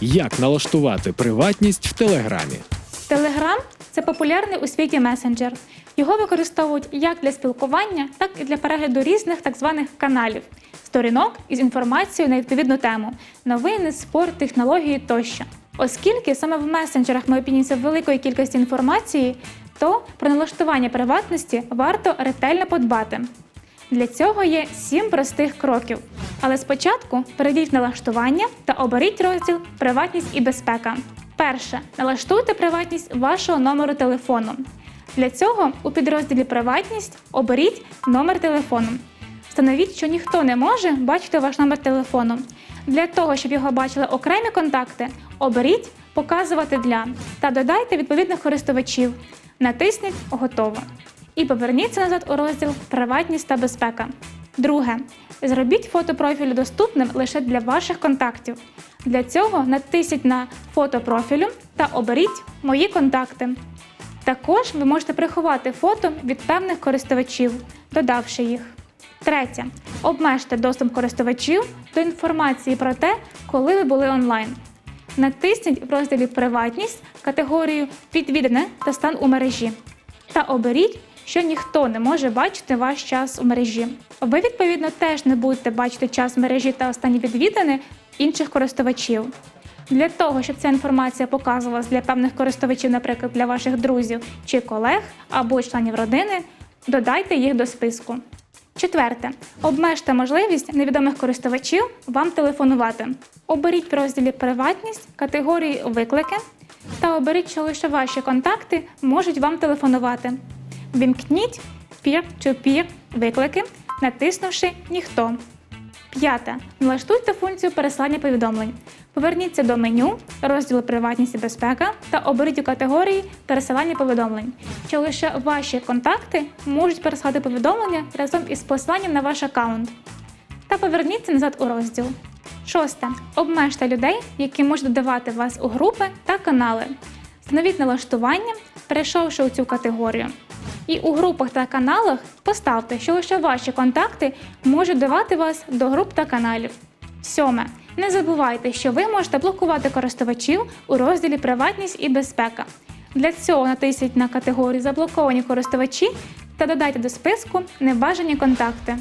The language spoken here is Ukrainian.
Як налаштувати приватність в Телеграмі? Телеграм це популярний у світі месенджер. Його використовують як для спілкування, так і для перегляду різних так званих каналів, сторінок із інформацією на відповідну тему, новини, спорт, технології тощо. Оскільки саме в месенджерах ми опіняємося великої кількості інформації, то про налаштування приватності варто ретельно подбати. Для цього є сім простих кроків. Але спочатку перейдіть налаштування та оберіть розділ Приватність і безпека. Перше. Налаштуйте приватність вашого номеру телефону. Для цього у підрозділі Приватність оберіть номер телефону. Встановіть, що ніхто не може бачити ваш номер телефону. Для того, щоб його бачили окремі контакти, оберіть Показувати для та додайте відповідних користувачів. Натисніть Готово. І поверніться назад у розділ Приватність та безпека. Друге. Зробіть фото профілю доступним лише для ваших контактів. Для цього натисніть на фото профілю та оберіть Мої контакти. Також ви можете приховати фото від певних користувачів, додавши їх. Третє. Обмежте доступ користувачів до інформації про те, коли ви були онлайн. Натисніть в розділі Приватність категорію Відвідане та стан у мережі та оберіть, що ніхто не може бачити ваш час у мережі. Ви, відповідно, теж не будете бачити час в мережі та останні відвідини інших користувачів. Для того, щоб ця інформація показувалась для певних користувачів, наприклад, для ваших друзів чи колег або членів родини, додайте їх до списку. Четверте. Обмежте можливість невідомих користувачів вам телефонувати. Оберіть в розділі Приватність категорії Виклики та оберіть, що лише ваші контакти можуть вам телефонувати. Вімкніть peer-to-peer виклики, натиснувши Ніхто. П'яте. Налаштуйте функцію переслання повідомлень. Поверніться до меню, розділу Приватність і безпека та оберіть у категорії Пересилання повідомлень, що лише ваші контакти можуть переслати повідомлення разом із посиланням на ваш аккаунт. Та поверніться назад у розділ. Шосте. Обмежте людей, які можуть додавати вас у групи та канали. Встановіть налаштування, перейшовши у цю категорію. І у групах та каналах поставте, що лише ваші контакти можуть давати вас до груп та каналів. Сьоме. Не забувайте, що ви можете блокувати користувачів у розділі Приватність і безпека. Для цього натисніть на категорію Заблоковані користувачі та додайте до списку небажані контакти.